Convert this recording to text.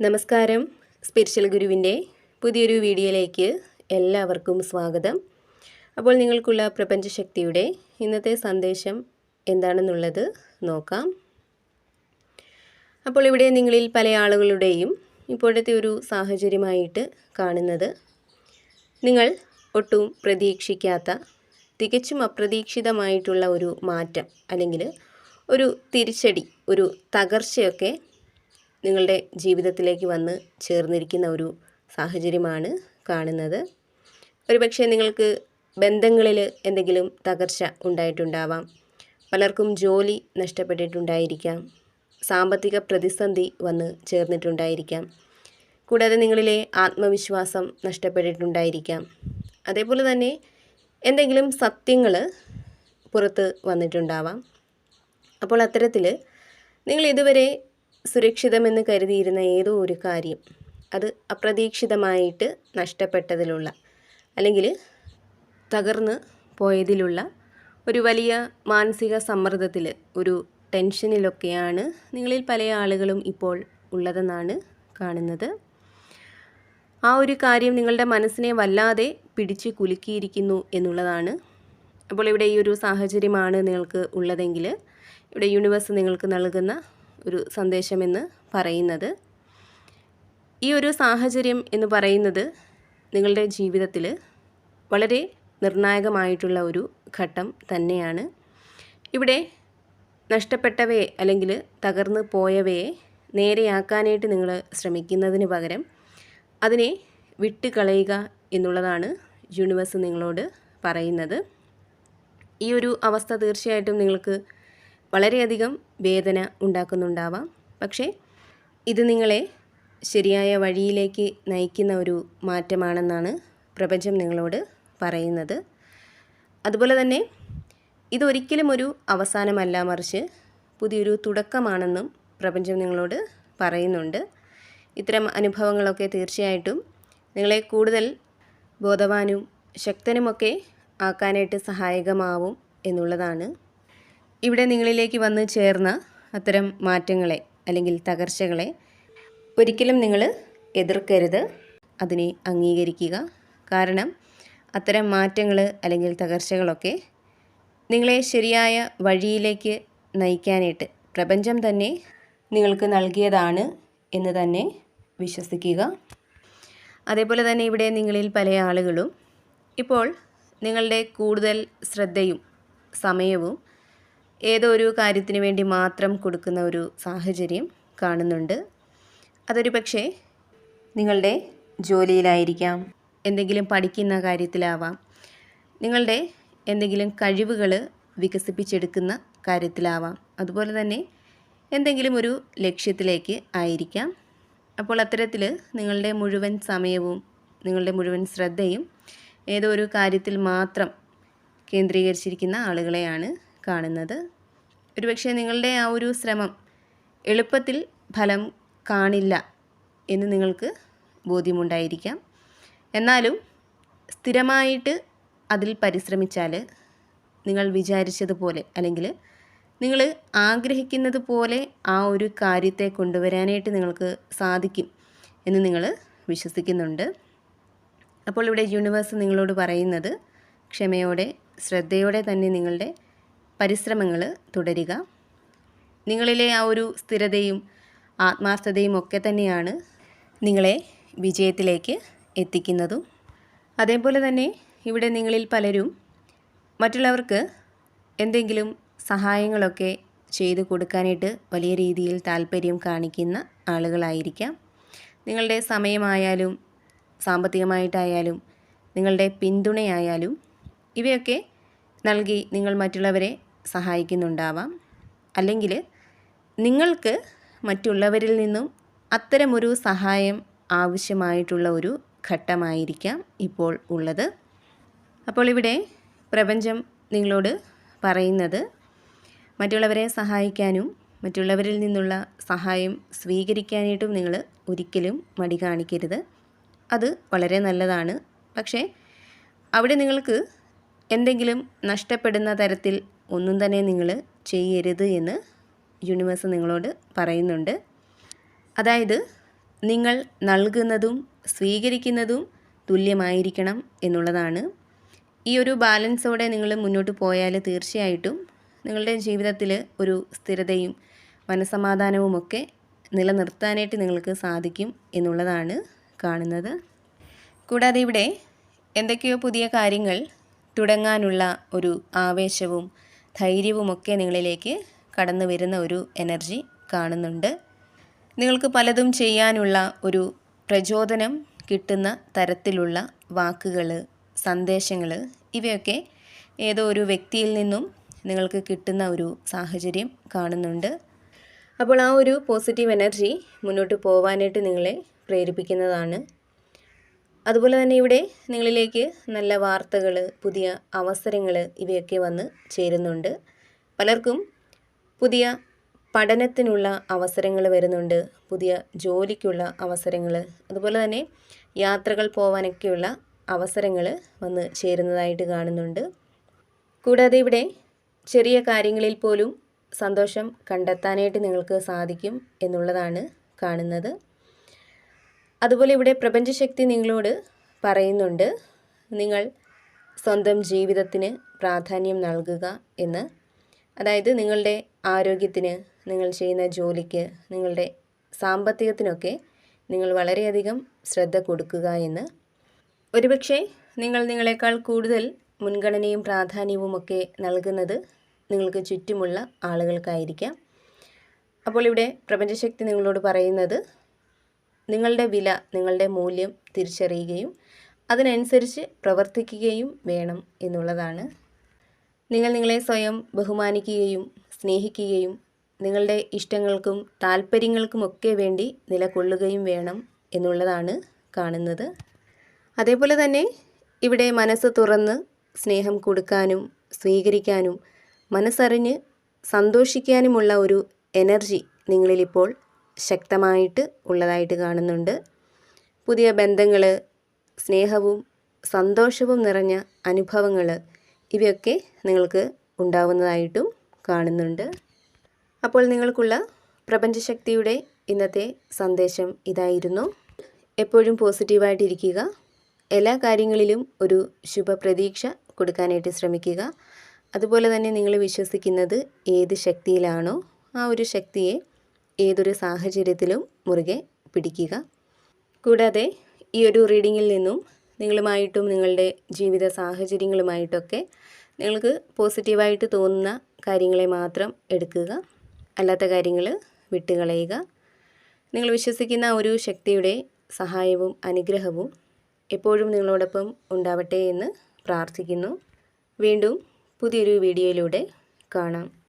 നമസ്കാരം. സ്പിരിച്വൽ ഗുരുവിന്റെ പുതിയൊരു വീഡിയോയിലേക്ക് എല്ലാവർക്കും സ്വാഗതം. അപ്പോൾ നിങ്ങൾക്കുള്ള പ്രപഞ്ചശക്തിയുടെ ഇന്നത്തെ സന്ദേശം എന്താണെന്നുള്ളത് നോക്കാം. അപ്പോൾ ഇവിടെ നിങ്ങളിൽ പല ആളുകളുടെയും ഇപ്പോഴത്തെ ഒരു സാഹചര്യമായിട്ട് കാണുന്നത് നിങ്ങൾ ഒട്ടും പ്രതീക്ഷിക്കാത്ത തികച്ചും അപ്രതീക്ഷിതമായിട്ടുള്ള ഒരു മാറ്റം അല്ലെങ്കിൽ ഒരു തിരിച്ചടി ഒരു തകർച്ചയൊക്കെ നിങ്ങളുടെ ജീവിതത്തിലേക്ക് വന്ന് ചേർന്നിരിക്കുന്ന ഒരു സാഹചര്യമാണ് കാണുന്നത്. ഒരുപക്ഷെ നിങ്ങൾക്ക് ബന്ധങ്ങളിൽ എന്തെങ്കിലും തകർച്ച ഉണ്ടായിട്ടുണ്ടാവാം. പലർക്കും ജോലി നഷ്ടപ്പെട്ടിട്ടുണ്ടായിരിക്കാം. സാമ്പത്തിക പ്രതിസന്ധി വന്ന് ചേർന്നിട്ടുണ്ടായിരിക്കാം. കൂടാതെ നിങ്ങളിലെ ആത്മവിശ്വാസം നഷ്ടപ്പെട്ടിട്ടുണ്ടായിരിക്കാം. അതേപോലെ തന്നെ എന്തെങ്കിലും സത്യങ്ങൾ പുറത്ത് വന്നിട്ടുണ്ടാവാം. അപ്പോൾ അത്തരത്തിൽ നിങ്ങൾ ഇതുവരെ സുരക്ഷിതമെന്ന് കരുതിയിരുന്ന ഏതോ ഒരു കാര്യം അത് അപ്രതീക്ഷിതമായിട്ട് നഷ്ടപ്പെട്ടതിലുള്ള അല്ലെങ്കിൽ തകർന്ന് പോയതിലുള്ള ഒരു വലിയ മാനസിക സമ്മർദ്ദത്തിൽ ഒരു ടെൻഷനിലൊക്കെയാണ് നിങ്ങളിൽ പല ആളുകളും ഇപ്പോൾ ഉള്ളതെന്നാണ് കാണുന്നത്. ആ ഒരു കാര്യം നിങ്ങളുടെ മനസ്സിനെ വല്ലാതെ പിടിച്ച് കുലുക്കിയിരിക്കുന്നു എന്നുള്ളതാണ്. അപ്പോൾ ഇവിടെ ഈ ഒരു സാഹചര്യമാണ് നിങ്ങൾക്ക് ഉള്ളതെങ്കിൽ ഇവിടെ യൂണിവേഴ്സ് നിങ്ങൾക്ക് നൽകുന്ന ഒരു സന്ദേശമെന്ന് പറയുന്നത്. ഈ ഒരു സാഹചര്യം എന്ന് പറയുന്നത് നിങ്ങളുടെ ജീവിതത്തിൽ വളരെ നിർണായകമായിട്ടുള്ള ഒരു ഘട്ടം തന്നെയാണ്. ഇവിടെ നഷ്ടപ്പെട്ടവയെ അല്ലെങ്കിൽ തകർന്നു പോയവയെ നേരെയാക്കാനായിട്ട് നിങ്ങൾ ശ്രമിക്കുന്നതിന് പകരം അതിനെ വിട്ടുകളയുക എന്നുള്ളതാണ് യൂണിവേഴ്സ് നിങ്ങളോട് പറയുന്നത്. ഈ ഒരു അവസ്ഥ തീർച്ചയായിട്ടും നിങ്ങൾക്ക് വളരെയധികം വേദന ഉണ്ടാക്കുന്നുണ്ടാവാം. പക്ഷേ ഇത് നിങ്ങളെ ശരിയായ വഴിയിലേക്ക് നയിക്കുന്ന ഒരു മാറ്റമാണെന്നാണ് പ്രപഞ്ചം നിങ്ങളോട് പറയുന്നത്. അതുപോലെ തന്നെ ഇതൊരിക്കലും ഒരു അവസാനമല്ല മറിച്ച് പുതിയൊരു തുടക്കമാണെന്നും പ്രപഞ്ചം നിങ്ങളോട് പറയുന്നുണ്ട്. ഇത്തരം അനുഭവങ്ങളൊക്കെ തീർച്ചയായിട്ടും നിങ്ങളെ കൂടുതൽ ബോധവാനും ശക്തനുമൊക്കെ ആക്കാനായിട്ട് സഹായകമാവും എന്നുള്ളതാണ് ഇവിടെ നിങ്ങളിലേക്ക് വന്ന് ചേർന്ന അത്തരം മാറ്റങ്ങളെ അല്ലെങ്കിൽ തകർച്ചകളെ ഒരിക്കലും നിങ്ങൾ എതിർക്കരുത്. അതിനെ അംഗീകരിക്കുക. കാരണം അത്തരം മാറ്റങ്ങൾ അല്ലെങ്കിൽ തകർച്ചകളൊക്കെ നിങ്ങളെ ശരിയായ വഴിയിലേക്ക് നയിക്കാനായിട്ട് പ്രപഞ്ചം തന്നെ നിങ്ങൾക്ക് നൽകിയതാണ് എന്ന് തന്നെ വിശ്വസിക്കുക. അതേപോലെ തന്നെ ഇവിടെ നിങ്ങളിൽ പല ആളുകളും ഇപ്പോൾ നിങ്ങളുടെ കൂടുതൽ ശ്രദ്ധയും സമയവും ഏതോ ഒരു കാര്യത്തിന് വേണ്ടി മാത്രം കൊടുക്കുന്ന ഒരു സാഹചര്യം കാണുന്നുണ്ട്. അതൊരു പക്ഷേ നിങ്ങളുടെ ജോലിയിലായിരിക്കാം. എന്തെങ്കിലും പഠിക്കുന്ന കാര്യത്തിലാവാം. നിങ്ങളുടെ എന്തെങ്കിലും കഴിവുകൾ വികസിപ്പിച്ചെടുക്കുന്ന കാര്യത്തിലാവാം. അതുപോലെ തന്നെ എന്തെങ്കിലും ഒരു ലക്ഷ്യത്തിലേക്ക് ആയിരിക്കാം. അപ്പോൾ അത്തരത്തിൽ നിങ്ങളുടെ മുഴുവൻ സമയവും നിങ്ങളുടെ മുഴുവൻ ശ്രദ്ധയും ഏതോ ഒരു കാര്യത്തിൽ മാത്രം കേന്ദ്രീകരിച്ചിരിക്കുന്ന ആളുകളെയാണ് കാണുന്നത്. ഒരുപക്ഷെ നിങ്ങളുടെ ആ ഒരു ശ്രമം എളുപ്പത്തിൽ ഫലം കാണില്ല എന്ന് നിങ്ങൾക്ക് ബോധ്യമുണ്ടായിരിക്കാം. എന്നാലും സ്ഥിരമായിട്ട് അതിൽ പരിശ്രമിച്ചാൽ നിങ്ങൾ വിചാരിച്ചതുപോലെ അല്ലെങ്കിൽ നിങ്ങൾ ആഗ്രഹിക്കുന്നത് പോലെ ആ ഒരു കാര്യത്തെ കൊണ്ടുവരാനായിട്ട് നിങ്ങൾക്ക് സാധിക്കും എന്ന് നിങ്ങൾ വിശ്വസിക്കുന്നുണ്ട്. അപ്പോൾ ഇവിടെ യൂണിവേഴ്സ് നിങ്ങളോട് പറയുന്നത് ക്ഷമയോടെ ശ്രദ്ധയോടെ തന്നെ നിങ്ങളുടെ പരിശ്രമങ്ങൾ തുടരുക. നിങ്ങളിലെ ആ ഒരു സ്ഥിരതയും ആത്മാർത്ഥതയും ഒക്കെ തന്നെയാണ് നിങ്ങളെ വിജയത്തിലേക്ക് എത്തിക്കുന്നതും. അതേപോലെ തന്നെ ഇവിടെ നിങ്ങളിൽ പലരും മറ്റുള്ളവർക്ക് എന്തെങ്കിലും സഹായങ്ങളൊക്കെ ചെയ്തു കൊടുക്കാനായിട്ട് വലിയ രീതിയിൽ താല്പര്യം കാണിക്കുന്ന ആളുകളായിരിക്കാം. നിങ്ങളുടെ സമയമായാലും സാമ്പത്തികമായിട്ടായാലും നിങ്ങളുടെ പിന്തുണയായാലും ഇവയൊക്കെ നൽകി നിങ്ങൾ മറ്റുള്ളവരെ സഹായിക്കുന്നുണ്ടാവാം. അല്ലെങ്കിൽ നിങ്ങൾക്ക് മറ്റുള്ളവരിൽ നിന്നും അത്തരമൊരു സഹായം ആവശ്യമായിട്ടുള്ള ഒരു ഘട്ടമായിരിക്കാം ഇപ്പോൾ ഉള്ളത്. അപ്പോൾ ഇവിടെ പ്രപഞ്ചം നിങ്ങളോട് പറയുന്നത് മറ്റുള്ളവരെ സഹായിക്കാനും മറ്റുള്ളവരിൽ നിന്നുള്ള സഹായം സ്വീകരിക്കാനായിട്ടും നിങ്ങൾ ഒരിക്കലും മടി കാണിക്കരുത്. അത് വളരെ നല്ലതാണ്. പക്ഷേ അവിടെ നിങ്ങൾക്ക് എന്തെങ്കിലും നഷ്ടപ്പെടുന്ന തരത്തിൽ ഒന്നും തന്നെ നിങ്ങൾ ചെയ്യരുത് എന്ന് യൂണിവേഴ്സ് നിങ്ങളോട് പറയുന്നുണ്ട്. അതായത് നിങ്ങൾ നൽകുന്നതും സ്വീകരിക്കുന്നതും തുല്യമായിരിക്കണം എന്നുള്ളതാണ്. ഈ ഒരു ബാലൻസോടെ നിങ്ങൾ മുന്നോട്ട് പോയാൽ തീർച്ചയായിട്ടും നിങ്ങളുടെ ജീവിതത്തിൽ ഒരു സ്ഥിരതയും മനസമാധാനവുമൊക്കെ നിലനിർത്താനായിട്ട് നിങ്ങൾക്ക് സാധിക്കും എന്നുള്ളതാണ് കാണുന്നത്. കൂടാതെ ഇവിടെ എന്തൊക്കെയോ പുതിയ കാര്യങ്ങൾ തുടങ്ങാനുള്ള ഒരു ആവേശവും ധൈര്യവുമൊക്കെ നിങ്ങളിലേക്ക് കടന്നു വരുന്ന ഒരു എനർജി കാണുന്നുണ്ട്. നിങ്ങൾക്ക് പലതും ചെയ്യാനുള്ള ഒരു പ്രചോദനം കിട്ടുന്ന തരത്തിലുള്ള വാക്കുകൾ സന്ദേശങ്ങൾ ഇവയൊക്കെ ഏതോ ഒരു വ്യക്തിയിൽ നിന്നും നിങ്ങൾക്ക് കിട്ടുന്ന ഒരു സാഹചര്യം കാണുന്നുണ്ട്. അപ്പോൾ ആ ഒരു പോസിറ്റീവ് എനർജി മുന്നോട്ട് പോകാനായിട്ട് നിങ്ങളെ പ്രേരിപ്പിക്കുന്നതാണ് അതുപോലെ തന്നെ ഇവിടെ നിങ്ങളിലേക്ക് നല്ല വാർത്തകൾ പുതിയ അവസരങ്ങൾ ഇവയൊക്കെ വന്ന് ചേരുന്നുണ്ട്. പലർക്കും പുതിയ പഠനത്തിനുള്ള അവസരങ്ങൾ വരുന്നുണ്ട് പുതിയ ജോലിക്കുള്ള അവസരങ്ങൾ അതുപോലെ തന്നെ യാത്രകൾ പോകാനൊക്കെയുള്ള അവസരങ്ങൾ വന്ന് ചേരുന്നതായിട്ട് കാണുന്നുണ്ട്. കൂടാതെ ഇവിടെ ചെറിയ കാര്യങ്ങളിൽ പോലും സന്തോഷം കണ്ടെത്താനായിട്ട് നിങ്ങൾക്ക് സാധിക്കും എന്നുള്ളതാണ് കാണുന്നത്. അതുപോലെ ഇവിടെ പ്രപഞ്ചശക്തി നിങ്ങളോട് പറയുന്നുണ്ട്. നിങ്ങൾ സ്വന്തം ജീവിതത്തിന് പ്രാധാന്യം നൽകുക എന്ന്. അതായത് നിങ്ങളുടെ ആരോഗ്യത്തിന് നിങ്ങൾ ചെയ്യുന്ന ജോലിക്ക് നിങ്ങളുടെ സാമ്പത്തികത്തിനൊക്കെ നിങ്ങൾ വളരെയധികം ശ്രദ്ധ കൊടുക്കുക എന്ന്. ഒരുപക്ഷെ നിങ്ങൾ നിങ്ങളെക്കാൾ കൂടുതൽ മുൻഗണനയും പ്രാധാന്യവും ഒക്കെ നൽകുന്നത് നിങ്ങൾക്ക് ചുറ്റുമുള്ള ആളുകൾക്കായിരിക്കാം. അപ്പോൾ ഇവിടെ പ്രപഞ്ചശക്തി നിങ്ങളോട് പറയുന്നത് നിങ്ങളുടെ വില നിങ്ങളുടെ മൂല്യം തിരിച്ചറിയുകയും അതിനനുസരിച്ച് പ്രവർത്തിക്കുകയും വേണം എന്നുള്ളതാണ്. നിങ്ങൾ നിങ്ങളെ സ്വയം ബഹുമാനിക്കുകയും സ്നേഹിക്കുകയും നിങ്ങളുടെ ഇഷ്ടങ്ങൾക്കും താല്പര്യങ്ങൾക്കുമൊക്കെ വേണ്ടി നിലകൊള്ളുകയും വേണം എന്നുള്ളതാണ് കാണുന്നത്. അതേപോലെ തന്നെ ഇവിടെ മനസ്സ് തുറന്ന് സ്നേഹം കൊടുക്കാനും സ്വീകരിക്കാനും മനസ്സറിഞ്ഞ് സന്തോഷിക്കാനുമുള്ള ഒരു എനർജി നിങ്ങളിലിപ്പോൾ ശക്തമായിട്ട് ഉള്ളതായിട്ട് കാണുന്നുണ്ട്. പുതിയ ബന്ധങ്ങൾ സ്നേഹവും സന്തോഷവും നിറഞ്ഞ അനുഭവങ്ങൾ ഇവയൊക്കെ നിങ്ങൾക്ക് ഉണ്ടാവുന്നതായിട്ടും കാണുന്നുണ്ട്. അപ്പോൾ നിങ്ങൾക്കുള്ള പ്രപഞ്ചശക്തിയുടെ ഇന്നത്തെ സന്ദേശം ഇതായിരുന്നു. എപ്പോഴും പോസിറ്റീവായിട്ടിരിക്കുക എല്ലാ കാര്യങ്ങളിലും ഒരു ശുഭപ്രതീക്ഷ കൊടുക്കാനായിട്ട് ശ്രമിക്കുക. അതുപോലെ തന്നെ നിങ്ങൾ വിശ്വസിക്കുന്നത് ഏത് ശക്തിയിലാണോ ആ ഒരു ശക്തിയെ ഏതൊരു സാഹചര്യത്തിലും മുറുകെ പിടിക്കുക. കൂടാതെ ഈ ഒരു റീഡിങ്ങിൽ നിന്നും നിങ്ങളുമായിട്ടും നിങ്ങളുടെ ജീവിത സാഹചര്യങ്ങളുമായിട്ടൊക്കെ നിങ്ങൾക്ക് പോസിറ്റീവായിട്ട് തോന്നുന്ന കാര്യങ്ങളെ മാത്രം എടുക്കുക. അല്ലാത്ത കാര്യങ്ങൾ വിട്ടുകളയുക. നിങ്ങൾ വിശ്വസിക്കുന്ന ഒരു ശക്തിയുടെ സഹായവും അനുഗ്രഹവും എപ്പോഴും നിങ്ങളോടൊപ്പം ഉണ്ടാവട്ടെ എന്ന് പ്രാർത്ഥിക്കുന്നു. വീണ്ടും പുതിയൊരു വീഡിയോയിലൂടെ കാണാം.